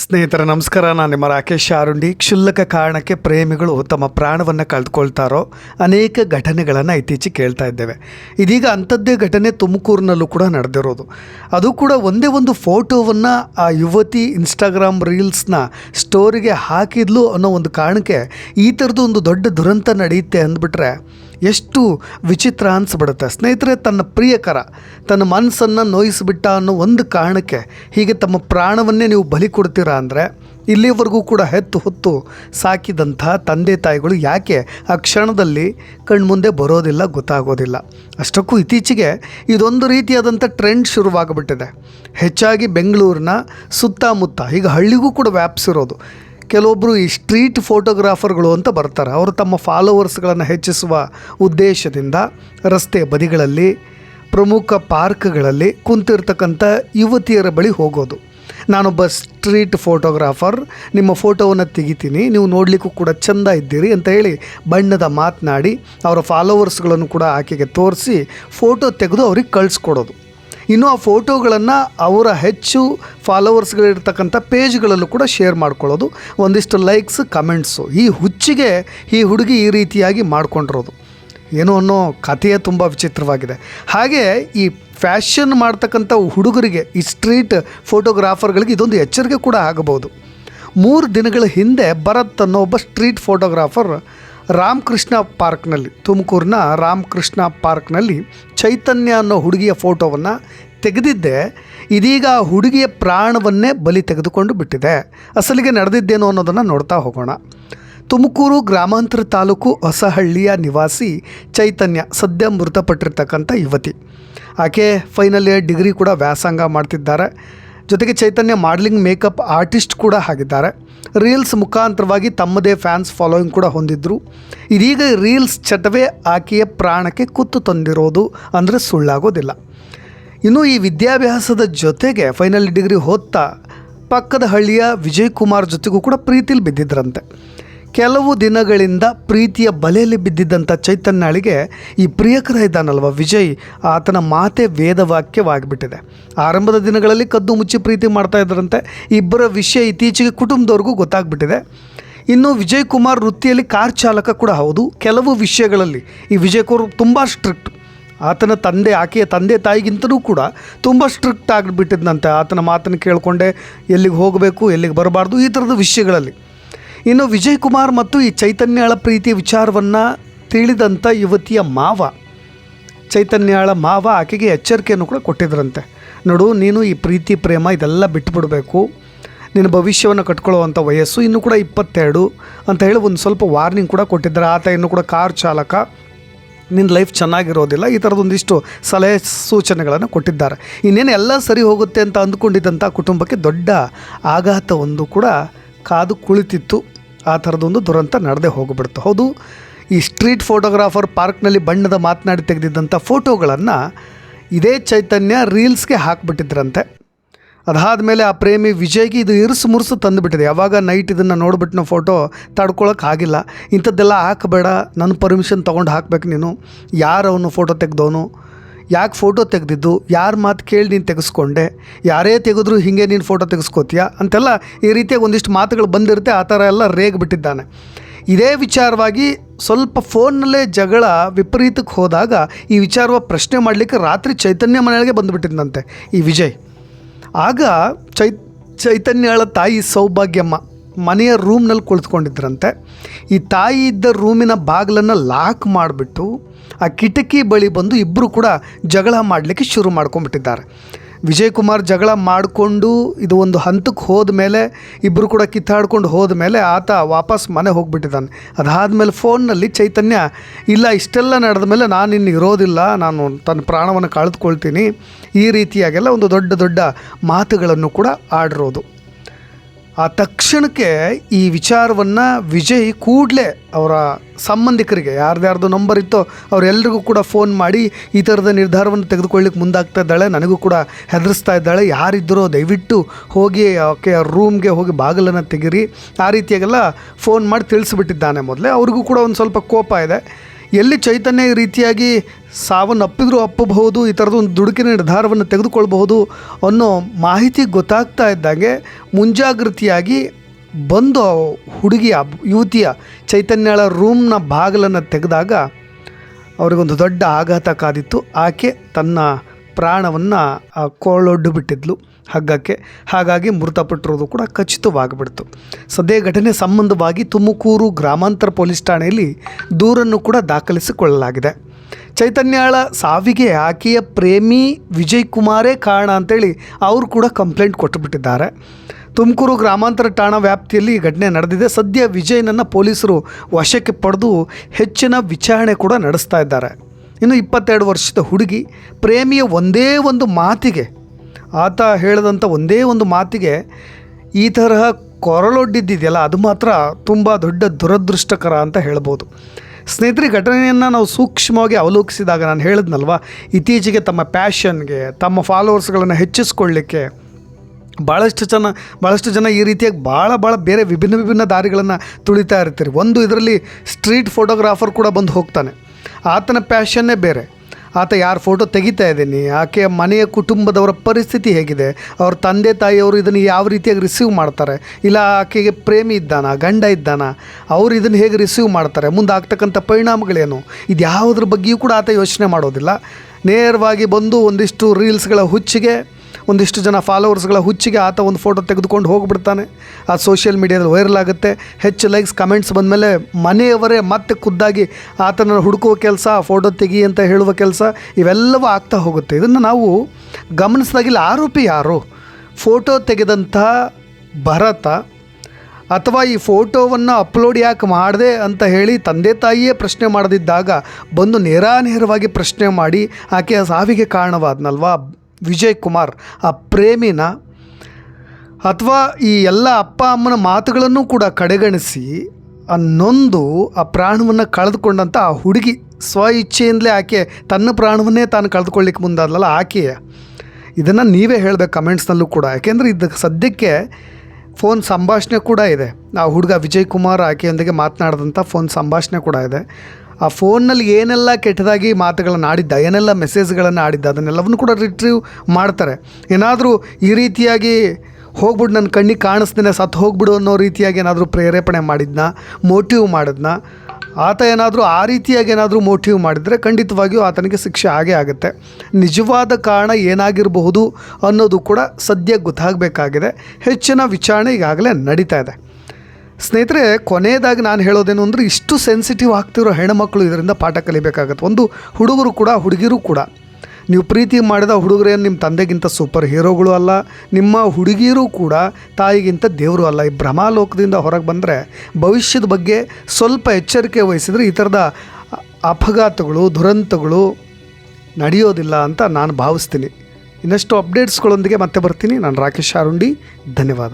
ಸ್ನೇಹಿತರ, ನಮಸ್ಕಾರ. ನಾನು ನಿಮ್ಮ ರಾಕೇಶ್ ಶಾರುಂಡಿ ಕ್ಷುಲ್ಲಕ ಕಾರಣಕ್ಕೆ ಪ್ರೇಮಿಗಳು ತಮ್ಮ ಪ್ರಾಣವನ್ನು ಕಳೆದುಕೊಳ್ತಾರೋ ಅನೇಕ ಘಟನೆಗಳನ್ನು ಇತ್ತೀಚೆಗೆ ಕೇಳ್ತಾ ಇದ್ದೇವೆ. ಇದೀಗ ಅಂಥದ್ದೇ ಘಟನೆ ತುಮಕೂರಿನಲ್ಲೂ ಕೂಡ ನಡೆದಿರೋದು. ಅದು ಕೂಡ ಒಂದೇ ಒಂದು ಫೋಟೋವನ್ನು ಆ ಯುವತಿ ಇನ್ಸ್ಟಾಗ್ರಾಮ್ ರೀಲ್ಸ್ನ ಸ್ಟೋರಿಗೆ ಹಾಕಿದ್ಲು ಅನ್ನೋ ಒಂದು ಕಾರಣಕ್ಕೆ ಈ ಥರದ್ದು ಒಂದು ದೊಡ್ಡ ದುರಂತ ನಡೆಯುತ್ತೆ ಅಂದ್ಬಿಟ್ರೆ ಎಷ್ಟು ವಿಚಿತ್ರ ಅನಿಸ್ಬಿಡುತ್ತೆ. ಸ್ನೇಹಿತರೆ, ತನ್ನ ಪ್ರಿಯಕರ, ತನ್ನ ಮನಸ್ಸನ್ನು ನೋಯಿಸಿಬಿಟ್ಟ ಅನ್ನೋ ಒಂದು ಕಾರಣಕ್ಕೆ ಹೀಗೆ ತಮ್ಮ ಪ್ರಾಣವನ್ನೇ ನೀವು ಬಲಿ ಕೊಡ್ತೀರಾ ಅಂದರೆ ಇಲ್ಲಿವರೆಗೂ ಕೂಡ ಹೆತ್ತು ಹೊತ್ತು ಸಾಕಿದಂಥ ತಂದೆ ತಾಯಿಗಳು ಯಾಕೆ ಆ ಕ್ಷಣದಲ್ಲಿ ಕಣ್ಮುಂದೆ ಬರೋದಿಲ್ಲ, ಗೊತ್ತಾಗೋದಿಲ್ಲ. ಅಷ್ಟಕ್ಕೂ ಇತ್ತೀಚೆಗೆ ಇದೊಂದು ರೀತಿಯಾದಂಥ ಟ್ರೆಂಡ್ ಶುರುವಾಗ್ಬಿಟ್ಟಿದೆ. ಹೆಚ್ಚಾಗಿ ಬೆಂಗಳೂರಿನ ಸುತ್ತಮುತ್ತ, ಈಗ ಹಳ್ಳಿಗೂ ಕೂಡ ವ್ಯಾಪಿಸಿರೋದು. ಕೆಲವೊಬ್ಬರು ಈ ಸ್ಟ್ರೀಟ್ ಫೋಟೋಗ್ರಾಫರ್ಗಳು ಅಂತ ಬರ್ತಾರೆ. ಅವರು ತಮ್ಮ ಫಾಲೋವರ್ಸ್ಗಳನ್ನು ಹೆಚ್ಚಿಸುವ ಉದ್ದೇಶದಿಂದ ರಸ್ತೆ ಬದಿಗಳಲ್ಲಿ, ಪ್ರಮುಖ ಪಾರ್ಕ್ಗಳಲ್ಲಿ ಕುಂತಿರ್ತಕ್ಕಂಥ ಯುವತಿಯರ ಬಳಿ ಹೋಗೋದು. ನಾನೊಬ್ಬ ಸ್ಟ್ರೀಟ್ ಫೋಟೋಗ್ರಾಫರ್, ನಿಮ್ಮ ಫೋಟೋವನ್ನು ತೆಗಿತೀನಿ, ನೀವು ನೋಡಲಿಕ್ಕೂ ಕೂಡ ಚೆಂದ ಇದ್ದೀರಿ ಅಂತ ಹೇಳಿ ಬಣ್ಣದ ಮಾತನಾಡಿ ಅವರ ಫಾಲೋವರ್ಸ್ಗಳನ್ನು ಕೂಡ ಆಕೆಗೆ ತೋರಿಸಿ ಫೋಟೋ ತೆಗೆದು ಅವ್ರಿಗೆ ಕಳಿಸ್ಕೊಡೋದು. ಇನ್ನು ಆ ಫೋಟೋಗಳನ್ನು ಅವರ ಹೆಚ್ಚು ಫಾಲೋವರ್ಸ್ಗಳಿರ್ತಕ್ಕಂಥ ಪೇಜ್ಗಳಲ್ಲೂ ಕೂಡ ಶೇರ್ ಮಾಡ್ಕೊಳ್ಳೋದು. ಒಂದಿಷ್ಟು ಲೈಕ್ಸ್, ಕಮೆಂಟ್ಸು. ಈ ಹುಚ್ಚಿಗೆ ಈ ಹುಡುಗಿ ಈ ರೀತಿಯಾಗಿ ಮಾಡ್ಕೊಂಡಿರೋದು. ಏನೋ ಅನ್ನೋ ಕಥೆಯೇ ತುಂಬ ವಿಚಿತ್ರವಾಗಿದೆ. ಹಾಗೆ ಈ ಫ್ಯಾಷನ್ ಮಾಡ್ತಕ್ಕಂಥ ಹುಡುಗರಿಗೆ, ಈ ಸ್ಟ್ರೀಟ್ ಫೋಟೋಗ್ರಾಫರ್ಗಳಿಗೆ ಇದೊಂದು ಎಚ್ಚರಿಕೆ ಕೂಡ ಆಗಬಹುದು. ಮೂರು ದಿನಗಳ ಹಿಂದೆ ಭರತ್ ಅನ್ನೋ ಒಬ್ಬ ಸ್ಟ್ರೀಟ್ ಫೋಟೋಗ್ರಾಫರ್ ರಾಮಕೃಷ್ಣ ಪಾರ್ಕ್ನಲ್ಲಿ, ತುಮಕೂರಿನ ರಾಮಕೃಷ್ಣ ಪಾರ್ಕ್ನಲ್ಲಿ ಚೈತನ್ಯ ಅನ್ನೋ ಹುಡುಗಿಯ ಫೋಟೋವನ್ನು ತೆಗೆದಿದ್ದೆ. ಇದೀಗ ಆ ಹುಡುಗಿಯ ಪ್ರಾಣವನ್ನೇ ಬಲಿ ತೆಗೆದುಕೊಂಡು ಬಿಟ್ಟಿದೆ. ಅಸಲಿಗೆ ನಡೆದಿದ್ದೇನೋ ಅನ್ನೋದನ್ನು ನೋಡ್ತಾ ಹೋಗೋಣ. ತುಮಕೂರು ಗ್ರಾಮಾಂತರ ತಾಲೂಕು ಹೊಸಹಳ್ಳಿಯ ನಿವಾಸಿ ಚೈತನ್ಯ ಸದ್ಯ ಮೃತಪಟ್ಟಿರ್ತಕ್ಕಂಥ ಯುವತಿ. ಆಕೆ ಫೈನಲ್ ಇಯರ್ ಡಿಗ್ರಿ ಕೂಡ ವ್ಯಾಸಂಗ ಮಾಡ್ತಿದ್ದಾರೆ. ಜೊತೆಗೆ ಚೈತನ್ಯ ಮಾಡಲಿಂಗ್ ಮೇಕಪ್ ಆರ್ಟಿಸ್ಟ್ ಕೂಡ ಆಗಿದ್ದಾರೆ. ರೀಲ್ಸ್ ಮುಖಾಂತರವಾಗಿ ತಮ್ಮದೇ ಫ್ಯಾನ್ಸ್ ಫಾಲೋಯಿಂಗ್ ಕೂಡ ಹೊಂದಿದ್ರು. ಇದೀಗ ರೀಲ್ಸ್ ಚಟವೇ ಆಕೆಯ ಪ್ರಾಣಕ್ಕೆ ಕುತ್ತು ತಂದಿರೋದು ಅಂದರೆ ಸುಳ್ಳಾಗೋದಿಲ್ಲ. ಇನ್ನು ಈ ವಿದ್ಯಾಭ್ಯಾಸದ ಜೊತೆಗೆ ಫೈನಲ್ ಡಿಗ್ರಿ ಹೊತ್ತ ಪಕ್ಕದ ಹಳ್ಳಿಯ ವಿಜಯ್ ಕುಮಾರ್ ಜೊತೆಗೂ ಕೂಡ ಪ್ರೀತಿಲಿ ಬಿದ್ದಿದ್ರಂತೆ. ಕೆಲವು ದಿನಗಳಿಂದ ಪ್ರೀತಿಯ ಬಲೆಯಲ್ಲಿ ಬಿದ್ದಿದ್ದಂಥ ಚೈತನ್ಯಾಳಿಗೆ ಈ ಪ್ರಿಯಕರ ಇದ್ದಾನಲ್ವ ವಿಜಯ್. ಆತನ ಮಾತೆ ವೇದವಾಕ್ಯವಾಗಿಬಿಟ್ಟಿದೆ. ಆರಂಭದ ದಿನಗಳಲ್ಲಿ ಕದ್ದು ಮುಚ್ಚಿ ಪ್ರೀತಿ ಮಾಡ್ತಾ ಇದ್ದರಂತೆ ಇಬ್ಬರ ವಿಷಯ ಇತ್ತೀಚೆಗೆ ಕುಟುಂಬದವ್ರಿಗೂ ಗೊತ್ತಾಗ್ಬಿಟ್ಟಿದೆ. ಇನ್ನು ವಿಜಯ್ ಕುಮಾರ್ ವೃತ್ತಿಯಲ್ಲಿ ಕಾರ್ ಚಾಲಕ ಕೂಡ ಹೌದು. ಕೆಲವು ವಿಷಯಗಳಲ್ಲಿ ಈ ವಿಜಯ್ ಕುಮಾರ್ ತುಂಬ ಸ್ಟ್ರಿಕ್ಟ್. ಆತನ ತಂದೆ, ಆಕೆಯ ತಂದೆ ತಾಯಿಗಿಂತಲೂ ಕೂಡ ತುಂಬ ಸ್ಟ್ರಿಕ್ಟ್ ಆಗಿಬಿಟ್ಟಿದ್ದಂತೆ ಆತನ ಮಾತನ್ನು ಕೇಳಿಕೊಂಡೆ, ಎಲ್ಲಿಗೆ ಹೋಗಬೇಕು, ಎಲ್ಲಿಗೆ ಬರಬಾರ್ದು ಈ ಥರದ ವಿಷಯಗಳಲ್ಲಿ. ಇನ್ನು ವಿಜಯ್ ಕುಮಾರ್ ಮತ್ತು ಈ ಚೈತನ್ಯಾಳ ಪ್ರೀತಿ ವಿಚಾರವನ್ನು ತಿಳಿದಂಥ ಯುವತಿಯ ಮಾವ, ಚೈತನ್ಯಾಳ ಮಾವ ಆಕೆಗೆ ಎಚ್ಚರಿಕೆಯನ್ನು ಕೂಡ ಕೊಟ್ಟಿದ್ರಂತೆ. ನೋಡು, ನೀನು ಈ ಪ್ರೀತಿ, ಪ್ರೇಮ ಇದೆಲ್ಲ ಬಿಟ್ಟುಬಿಡಬೇಕು ನಿನ್ನ ಭವಿಷ್ಯವನ್ನು ಕಟ್ಕೊಳ್ಳುವಂಥ ವಯಸ್ಸು ಇನ್ನೂ ಕೂಡ ಇಪ್ಪತ್ತೆರಡು ಅಂತ ಹೇಳಿ ಒಂದು ಸ್ವಲ್ಪ ವಾರ್ನಿಂಗ್ ಕೂಡ ಕೊಟ್ಟಿದ್ದಾರೆ. ಆತ ಇನ್ನೂ ಕೂಡ ಕಾರ್ ಚಾಲಕ. ನಿನ್ನ ಲೈಫ್ ಚೆನ್ನಾಗಿರೋದಿಲ್ಲ. ಈ ಥರದೊಂದಿಷ್ಟು ಸಲಹೆ ಸೂಚನೆಗಳನ್ನು ಕೊಟ್ಟಿದ್ದಾರೆ. ಇನ್ನೇನು ಎಲ್ಲ ಸರಿ ಹೋಗುತ್ತೆ ಅಂತ ಅಂದ್ಕೊಂಡಿದ್ದಂಥ ಕುಟುಂಬಕ್ಕೆ ದೊಡ್ಡ ಆಘಾತ ಒಂದು ಕೂಡ ಕಾದು ಕುಳಿತಿತ್ತು. ಆ ಥರದೊಂದು ದುರಂತ ನಡೆದೇ ಹೋಗಿಬಿಡ್ತು. ಹೌದು, ಈ ಸ್ಟ್ರೀಟ್ ಫೋಟೋಗ್ರಾಫರ್ ಪಾರ್ಕ್ನಲ್ಲಿ ಬಣ್ಣದ ಮಾತನಾಡಿ ತೆಗೆದಿದ್ದಂಥ ಫೋಟೋಗಳನ್ನು ಇದೇ ಚೈತನ್ಯ ರೀಲ್ಸ್ಗೆ ಹಾಕ್ಬಿಟ್ಟಿದ್ರಂತೆ. ಅದಾದಮೇಲೆ ಆ ಪ್ರೇಮಿ ವಿಜಯ್ಗೆ ಇದು ಇರಿಸು ಮುರುಸು ತಂದುಬಿಟ್ಟಿದೆ. ಯಾವಾಗ ನೈಟ್ ಇದನ್ನು ನೋಡ್ಬಿಟ್ಟು ನಾವು ಫೋಟೋ ತಡ್ಕೊಳಕ್ಕೆ ಆಗಿಲ್ಲ. ಇಂಥದ್ದೆಲ್ಲ ಹಾಕಬೇಡ ನನ್ನ ಪರ್ಮಿಷನ್ ತೊಗೊಂಡು ಹಾಕ್ಬೇಕು ನೀನು. ಯಾರು ಅವನು ಫೋಟೋ ತೆಗೆದವನು ಯಾಕೆ ಫೋಟೋ ತೆಗೆದಿದ್ದು? ಯಾರ ಮಾತು ಕೇಳಿ ನೀನು ತೆಗೆಸ್ಕೊಂಡೆ? ಯಾರೇ ತೆಗೆದ್ರು ಹೀಗೆ ನೀನು ಫೋಟೋ ತೆಗೆಸ್ಕೋತೀಯ? ಅಂತೆಲ್ಲ ಈ ರೀತಿಯಾಗಿ ಒಂದಿಷ್ಟು ಮಾತುಗಳು ಬಂದಿರುತ್ತೆ. ಆ ಥರ ಎಲ್ಲ ರೇಗ್ ಬಿಟ್ಟಿದ್ದಾನೆ. ಇದೇ ವಿಚಾರವಾಗಿ ಸ್ವಲ್ಪ ಫೋನ್ನಲ್ಲೇ ಜಗಳ ವಿಪರೀತಕ್ಕೆ ಹೋದಾಗ ಈ ವಿಚಾರವ ಪ್ರಶ್ನೆ ಮಾಡಲಿಕ್ಕೆ ರಾತ್ರಿ ಚೈತನ್ಯ ಮನೆಯೊಳಗೆ ಬಂದುಬಿಟ್ಟಿದ್ದಂತೆ ಈ ವಿಜಯ್. ಆಗ ಚೈ ಚೈತನ್ಯಳ ತಾಯಿ ಸೌಭಾಗ್ಯಮ್ಮ ಮನೆಯ ರೂಮ್ನಲ್ಲಿ ಕುಳಿತುಕೊಂಡಿದ್ರಂತೆ. ಈ ತಾಯಿ ಇದ್ದ ರೂಮಿನ ಬಾಗಿಲನ್ನು ಲಾಕ್ ಮಾಡಿಬಿಟ್ಟು ಆ ಕಿಟಕಿ ಬಳಿ ಬಂದು ಇಬ್ಬರು ಕೂಡ ಜಗಳ ಮಾಡಲಿಕ್ಕೆ ಶುರು ಮಾಡ್ಕೊಂಡ್ಬಿಟ್ಟಿದ್ದಾರೆ. ವಿಜಯ್ ಕುಮಾರ್ ಜಗಳ ಮಾಡಿಕೊಂಡು ಇದು ಒಂದು ಹಂತಕ್ಕೆ ಹೋದ ಮೇಲೆ ಇಬ್ಬರು ಕೂಡ ಕಿತ್ತಾಡ್ಕೊಂಡು ಹೋದ ಮೇಲೆ ಆತ ವಾಪಸ್ ಮನೆ ಹೋಗ್ಬಿಟ್ಟಿದ್ದಾನೆ. ಅದಾದಮೇಲೆ ಫೋನ್ನಲ್ಲಿ ಚೈತನ್ಯ, ಇಲ್ಲ, ಇಷ್ಟೆಲ್ಲ ನಡೆದ ಮೇಲೆ ನಾನು ಇನ್ನು ಇರೋದಿಲ್ಲ, ನಾನು ತನ್ನ ಪ್ರಾಣವನ್ನು ಕಳೆದುಕೊಳ್ತೀನಿ. ಈ ರೀತಿಯಾಗೆಲ್ಲ ಒಂದು ದೊಡ್ಡ ದೊಡ್ಡ ಮಾತುಗಳನ್ನು ಕೂಡ ಆಡಿರೋದು. ಆ ತಕ್ಷಣಕ್ಕೆ ಈ ವಿಚಾರವನ್ನು ವಿಜಯ್ ಕೂಡಲೇ ಅವರ ಸಂಬಂಧಿಕರಿಗೆ ಯಾರ್ದ್ಯಾರ್ದು ನಂಬರ್ ಇತ್ತೋ ಅವರೆಲ್ಲರಿಗೂ ಕೂಡ ಫೋನ್ ಮಾಡಿ, ಈ ಥರದ ನಿರ್ಧಾರವನ್ನು ತೆಗೆದುಕೊಳ್ಳಿಕ್ಕೆ ಮುಂದಾಗ್ತಾ ಇದ್ದಾಳೆ, ನನಗೂ ಕೂಡ ಹೆದರಿಸ್ತಾ ಇದ್ದಾಳೆ, ಯಾರಿದ್ದರೂ ದಯವಿಟ್ಟು ಹೋಗಿ ಆಕೆ ರೂಮ್ಗೆ ಹೋಗಿ ಬಾಗಿಲನ್ನು ತೆಗಿರಿ. ಆ ರೀತಿಯಾಗೆಲ್ಲ ಫೋನ್ ಮಾಡಿ ತಿಳಿಸ್ಬಿಟ್ಟಿದ್ದಾನೆ ಮೊದಲೇ. ಅವ್ರಿಗೂ ಕೂಡ ಒಂದು ಸ್ವಲ್ಪ ಕೋಪ ಇದೆ. ಎಲ್ಲಿ ಚೈತನ್ಯ ಈ ರೀತಿಯಾಗಿ ಸಾವನ್ನಪ್ಪಿದ್ರೂ ಅಪ್ಪಬಹುದು, ಈ ಥರದ ಒಂದು ದುಡುಕಿನ ನಿರ್ಧಾರವನ್ನು ತೆಗೆದುಕೊಳ್ಬಹುದು ಅನ್ನೋ ಮಾಹಿತಿ ಗೊತ್ತಾಗ್ತಾ ಇದ್ದಂಗೆ ಮುಂಜಾಗೃತಿಯಾಗಿ ಬಂದು ಹುಡುಗಿಯ ಯುವತಿಯ ಚೈತನ್ಯಳ ರೂಮ್ನ ಬಾಗಿಲನ್ನು ತೆಗೆದಾಗ ಅವರಿಗೊಂದು ದೊಡ್ಡ ಆಘಾತ ಕಾದಿತ್ತು. ಆಕೆ ತನ್ನ ಪ್ರಾಣವನ್ನು ಕೋಳೊಡ್ಡು ಬಿಟ್ಟಿದ್ಲು ಹಗ್ಗಕ್ಕೆ. ಹಾಗಾಗಿ ಮೃತಪಟ್ಟಿರೋದು ಕೂಡ ಖಚಿತವಾಗಿಬಿಡ್ತು. ಸದ್ಯ ಘಟನೆ ಸಂಬಂಧವಾಗಿ ತುಮಕೂರು ಗ್ರಾಮಾಂತರ ಪೊಲೀಸ್ ಠಾಣೆಯಲ್ಲಿ ದೂರನ್ನು ಕೂಡ ದಾಖಲಿಸಿಕೊಳ್ಳಲಾಗಿದೆ. ಚೈತನ್ಯಾಳ ಸಾವಿಗೆ ಆಕೆಯ ಪ್ರೇಮಿ ವಿಜಯ್ ಕುಮಾರೇ ಕಾರಣ ಅಂತೇಳಿ ಅವರು ಕೂಡ ಕಂಪ್ಲೇಂಟ್ ಕೊಟ್ಟುಬಿಟ್ಟಿದ್ದಾರೆ ತುಮಕೂರು ಗ್ರಾಮಾಂತರ ಠಾಣಾ ವ್ಯಾಪ್ತಿಯಲ್ಲಿ ಈ ಘಟನೆ ನಡೆದಿದೆ. ಸದ್ಯ ವಿಜಯ್ನನ್ನು ಪೊಲೀಸರು ವಶಕ್ಕೆ ಪಡೆದು ಹೆಚ್ಚಿನ ವಿಚಾರಣೆ ಕೂಡ ನಡೆಸ್ತಾ ಇದ್ದಾರೆ. ಇನ್ನು ಇಪ್ಪತ್ತೆರಡು ವರ್ಷದ ಹುಡುಗಿ ಪ್ರೇಮಿಯ ಒಂದೇ ಒಂದು ಮಾತಿಗೆ, ಆತ ಹೇಳಿದಂಥ ಒಂದೇ ಒಂದು ಮಾತಿಗೆ ಈ ತರಹ ಕೊರಳೊಡ್ಡಿದ್ದಿದೆಯಲ್ಲ, ಅದು ಮಾತ್ರ ತುಂಬ ದೊಡ್ಡ ದುರದೃಷ್ಟಕರ ಅಂತ ಹೇಳ್ಬೋದು. ಸ್ನೇಹಿತರೆ ಘಟನೆಯನ್ನು ನಾವು ಸೂಕ್ಷ್ಮವಾಗಿ ಅವಲೋಕಿಸಿದಾಗ ನಾನು ಹೇಳಿದ್ನಲ್ವ, ಇತ್ತೀಚೆಗೆ ತಮ್ಮ ಪ್ಯಾಷನ್ಗೆ, ತಮ್ಮ ಫಾಲೋವರ್ಸ್ಗಳನ್ನು ಹೆಚ್ಚಿಸ್ಕೊಳ್ಳಿಕ್ಕೆ ಭಾಳಷ್ಟು ಜನ ಭಾಳಷ್ಟು ಜನ ಈ ರೀತಿಯಾಗಿ ಭಾಳ ಭಾಳ ಬೇರೆ ವಿಭಿನ್ನ ವಿಭಿನ್ನ ದಾರಿಗಳನ್ನು ತುಳಿತಾ ಇರ್ತೀರಿ. ಒಂದು ಇದರಲ್ಲಿ ಸ್ಟ್ರೀಟ್ ಫೋಟೋಗ್ರಾಫರ್ ಕೂಡ ಬಂದು ಹೋಗ್ತಾನೆ. ಆತನ ಪ್ಯಾಷನ್ನೇ ಬೇರೆ. ಆತ ಯಾರು ಫೋಟೋ ತೆಗಿತಾ ಇದ್ದೀನಿ, ಆಕೆಯ ಮನೆಯ ಕುಟುಂಬದವರ ಪರಿಸ್ಥಿತಿ ಹೇಗಿದೆ, ಅವ್ರ ತಂದೆ ತಾಯಿಯವರು ಇದನ್ನು ಯಾವ ರೀತಿಯಾಗಿ ರಿಸೀವ್ ಮಾಡ್ತಾರೆ, ಇಲ್ಲ ಆಕೆಗೆ ಪ್ರೇಮಿ ಇದ್ದಾನ, ಗಂಡ ಇದ್ದಾನ, ಅವರು ಇದನ್ನು ಹೇಗೆ ರಿಸೀವ್ ಮಾಡ್ತಾರೆ ಮುಂದೆ ಆಗ್ತಕ್ಕಂಥ ಪರಿಣಾಮಗಳೇನು ಇದು ಯಾವುದ್ರ ಬಗ್ಗೆಯೂ ಕೂಡ ಆತ ಯೋಚನೆ ಮಾಡೋದಿಲ್ಲ. ನೇರವಾಗಿ ಬಂದು ಒಂದಿಷ್ಟು ರೀಲ್ಸ್ಗಳ ಹುಚ್ಚಿಗೆ ಒಂದಿಷ್ಟು ಜನ ಫಾಲೋವರ್ಸ್ಗಳ ಹುಚ್ಚಿಗೆ ಆತ ಒಂದು ಫೋಟೋ ತೆಗೆದುಕೊಂಡು ಹೋಗಿಬಿಡ್ತಾನೆ. ಆ ಸೋಷಿಯಲ್ ಮೀಡಿಯಾದಲ್ಲಿ ವೈರಲ್ ಆಗುತ್ತೆ. ಹೆಚ್ಚು ಲೈಕ್ಸ್ ಕಮೆಂಟ್ಸ್ ಬಂದಮೇಲೆ ಮನೆಯವರೇ ಮತ್ತೆ ಖುದ್ದಾಗಿ ಆತನ ಹುಡುಕುವ ಕೆಲಸ ಫೋಟೋ ತೆಗಿ ಅಂತ ಹೇಳುವ ಕೆಲಸ ಇವೆಲ್ಲವೂ ಆಗ್ತಾ ಹೋಗುತ್ತೆ. ಇದನ್ನು ನಾವು ಗಮನಿಸಿದಾಗಿಲ್ಲ ಆರೋಪಿ ಯಾರು? ಫೋಟೋ ತೆಗೆದಂಥ ಭರತ ಅಥವಾ ಈ ಫೋಟೋವನ್ನು ಅಪ್ಲೋಡ್ ಯಾಕೆ ಮಾಡಿದೆ ಅಂತ ಹೇಳಿ ತಂದೆ ತಾಯಿಯೇ ಪ್ರಶ್ನೆ ಮಾಡದಿದ್ದಾಗ ಬಂದು ನೇರಾನೇರವಾಗಿ ಪ್ರಶ್ನೆ ಮಾಡಿ ಆಕೆಯ ಸಾವಿಗೆ ಕಾರಣವಾದ್ನಲ್ವಾ? ವಿಜಯ್ ಕುಮಾರ್ ಆ ಪ್ರೇಮಿನ ಅಥವಾ ಈ ಎಲ್ಲ ಅಪ್ಪ ಅಮ್ಮನ ಮಾತುಗಳನ್ನು ಕೂಡ ಕಡೆಗಣಿಸಿ ಆ ನೊಂದು ಆ ಪ್ರಾಣವನ್ನು ಕಳೆದುಕೊಂಡಂಥ ಆ ಹುಡುಗಿ ಸ್ವ ಇಚ್ಛೆಯಿಂದಲೇ ಆಕೆ ತನ್ನ ಪ್ರಾಣವನ್ನೇ ತಾನು ಕಳೆದುಕೊಳ್ಳಿಕ್ಕೆ ಮುಂದಾದಲ್ಲ ಆಕೆಯ. ಇದನ್ನು ನೀವೇ ಹೇಳಬೇಕು ಕಮೆಂಟ್ಸ್ನಲ್ಲೂ ಕೂಡ. ಯಾಕೆಂದರೆ ಇದಕ್ಕೆ ಸದ್ಯಕ್ಕೆ ಫೋನ್ ಸಂಭಾಷಣೆ ಕೂಡ ಇದೆ. ಆ ಹುಡುಗ ವಿಜಯ್ ಕುಮಾರ್ ಆಕೆಯೊಂದಿಗೆ ಮಾತನಾಡಿದಂಥ ಫೋನ್ ಸಂಭಾಷಣೆ ಕೂಡ ಇದೆ. ಆ ಫೋನ್ನಲ್ಲಿ ಏನೆಲ್ಲ ಕೆಟ್ಟದಾಗಿ ಮಾತುಗಳನ್ನು ಆಡಿದ್ದ, ಏನೆಲ್ಲ ಮೆಸೇಜ್ಗಳನ್ನು ಆಡಿದ್ದ, ಅದನ್ನೆಲ್ಲವನ್ನು ಕೂಡ ರಿಟ್ರೀವ್ ಮಾಡ್ತಾರೆ. ಏನಾದರೂ ಈ ರೀತಿಯಾಗಿ ಹೋಗ್ಬಿಟ್ಟು ನನ್ನ ಕಣ್ಣಿಗೆ ಕಾಣಿಸ್ದೇನೆ ಸತ್ತು ಹೋಗ್ಬಿಡು ಅನ್ನೋ ರೀತಿಯಾಗಿ ಏನಾದರೂ ಪ್ರೇರೇಪಣೆ ಮಾಡಿದ್ನ ಮೋಟಿವ್ ಮಾಡಿದ್ನ, ಆತ ಏನಾದರೂ ಆ ರೀತಿಯಾಗಿ ಏನಾದರೂ ಮೋಟಿವ್ ಮಾಡಿದರೆ ಖಂಡಿತವಾಗಿಯೂ ಆತನಿಗೆ ಶಿಕ್ಷೆ ಆಗೇ ಆಗುತ್ತೆ. ನಿಜವಾದ ಕಾರಣ ಏನಾಗಿರಬಹುದು ಅನ್ನೋದು ಕೂಡ ಸದ್ಯ ಗೊತ್ತಾಗಬೇಕಾಗಿದೆ. ಹೆಚ್ಚಿನ ವಿಚಾರಣೆ ಈಗಾಗಲೇ ನಡೀತಾ ಇದೆ. ಸ್ನೇಹಿತರೆ, ಕೊನೆಯದಾಗಿ ನಾನು ಹೇಳೋದೇನು ಅಂದರೆ ಇಷ್ಟು ಸೆನ್ಸಿಟಿವ್ ಆಗ್ತಿರೋ ಹೆಣ್ಣುಮಕ್ಕಳು ಇದರಿಂದ ಪಾಠ ಕಲಿಬೇಕಾಗತ್ತೆ. ಒಂದು ಹುಡುಗರು ಕೂಡ, ಹುಡುಗಿರು ಕೂಡ. ನೀವು ಪ್ರೀತಿ ಮಾಡಿದ ಹುಡುಗರೇನು ನಿಮ್ಮ ತಂದೆಗಿಂತ ಸೂಪರ್ ಹೀರೋಗಳು ಅಲ್ಲ, ನಿಮ್ಮ ಹುಡುಗಿಯರು ಕೂಡ ತಾಯಿಗಿಂತ ದೇವರು ಅಲ್ಲ. ಈ ಭ್ರಮಾಲೋಕದಿಂದ ಹೊರಗೆ ಬಂದರೆ ಭವಿಷ್ಯದ ಬಗ್ಗೆ ಸ್ವಲ್ಪ ಎಚ್ಚರಿಕೆ ವಹಿಸಿದರೆ ಈ ಥರದ ಅಪಘಾತಗಳು, ದುರಂತಗಳು ನಡೆಯೋದಿಲ್ಲ ಅಂತ ನಾನು ಭಾವಿಸ್ತೀನಿ. ಇನ್ನಷ್ಟು ಅಪ್ಡೇಟ್ಸ್ಗಳೊಂದಿಗೆ ಮತ್ತೆ ಬರ್ತೀನಿ. ನಾನು ರಾಕೇಶ್ ಆರುಂಡಿ ಧನ್ಯವಾದ.